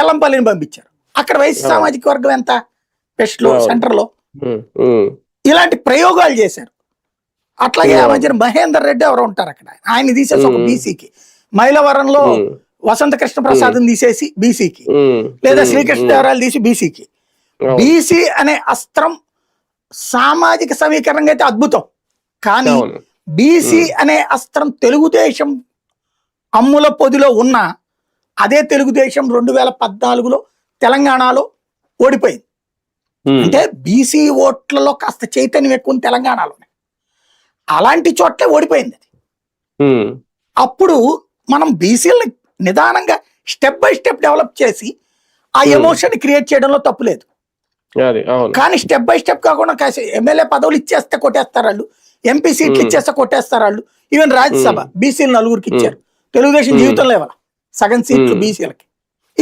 ఎల్లంపల్లిని పంపించారు. అక్కడ అవును. సామాజిక వర్గం ఎంత? వెస్ట్లో. సెంటర్లో ఇలాంటి ప్రయోగాలు చేశారు. అట్లాగే ఆ. మధ్యన మహేందర్ రెడ్డి ఎవరో ఉంటారు అక్కడ. ఆయన తీసేసి ఒక. బీసీకి. మైలవరంలో వసంత కృష్ణ ప్రసాద్ తీసేసి బీసీకి. లేదా శ్రీకృష్ణదేవరాయలు తీసి బీసీకి. బీసీ అనే అస్త్రం సామాజిక సమీకరణంగా అయితే అద్భుతం. కానీ బీసీ. అనే అస్త్రం తెలుగుదేశం అమ్ముల పొదిలో ఉన్న అదే తెలుగుదేశం రెండు వేల పద్నాలుగులో తెలంగాణలో ఓడిపోయింది. ఉమ్, అంటే బీసీ ఓట్లలో కాస్త చైతన్యం ఎక్కువ తెలంగాణలోనే. అలాంటి చోట్లే ఓడిపోయింది అది. ఉమ్, అప్పుడు మనం బీసీలని నిదానంగా స్టెప్ బై స్టెప్ డెవలప్ చేసి ఆ Hmm. ఎమోషన్ క్రియేట్ చేయడంలో తప్పు లేదు. కానీ స్టెప్ బై స్టెప్ కాకుండా కాసి ఎమ్మెల్యే పదవులు ఇచ్చేస్తే కొట్టేస్తారు వాళ్ళు ఎంపీ సీట్లు Hmm. ఇచ్చేస్తే కొట్టేస్తారు వాళ్ళు ఈవెన్ రాజ్యసభ బీసీలు నలుగురికి ఇచ్చారు. తెలుగుదేశం Hmm. జీవితంలో ఇవ్వాలి సగం సీట్లు. బీసీలకి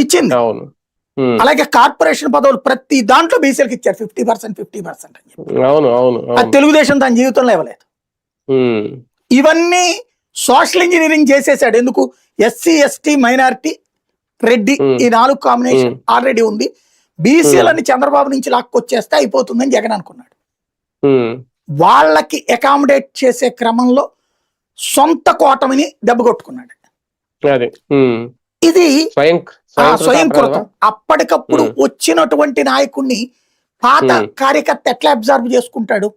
ఇచ్చింది. అలాగే కార్పొరేషన్ పదవులు ప్రతి దాంట్లో బీసీలకు ఇచ్చారు. ఫిఫ్టీ పర్సెంట్ ఫిఫ్టీ పర్సెంట్ అని చెప్పి. అవును అవును అది తెలుగుదేశం తన జీవితంలో ఇవ్వలేదు. ఇవన్నీ సోషల్ ఇంజనీరింగ్ చేసేసాడు. ఎందుకు? SC ST minority Reddy. ఈ నాలుగు కాంబినేషన్ ఆల్రెడీ ఉంది. బీసీలని చంద్రబాబు నుంచి లాక్కొచ్చేస్తే అయిపోతుందని జగన్ అనుకున్నాడు. వాళ్ళకి అకామిడేట్ చేసే క్రమంలో సొంత కోటమిని దెబ్బ కొట్టుకున్నాడు. ఇది స్వయం కృత అప్పటికప్పుడు. వచ్చినటువంటి నాయకుడిని పాత. కార్యకర్త ఎట్లా అబ్జర్వ్ చేసుకుంటాడు?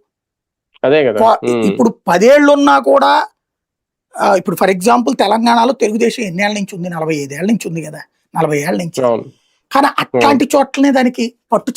అదే కదా. కో- ఉమ్, ఇప్పుడు పదేళ్ళున్నా కూడా ఇప్పుడు ఫర్ ఎగ్జాంపుల్ తెలంగాణలో తెలుగుదేశం ఎన్నేళ్ళ నుంచి ఉంది? నలభై ఐదేళ్ళ నుంచి ఉంది కదా. నలభై ఏళ్ళ నుంచి. కానీ అట్లాంటి చోట్లనే దానికి పట్టు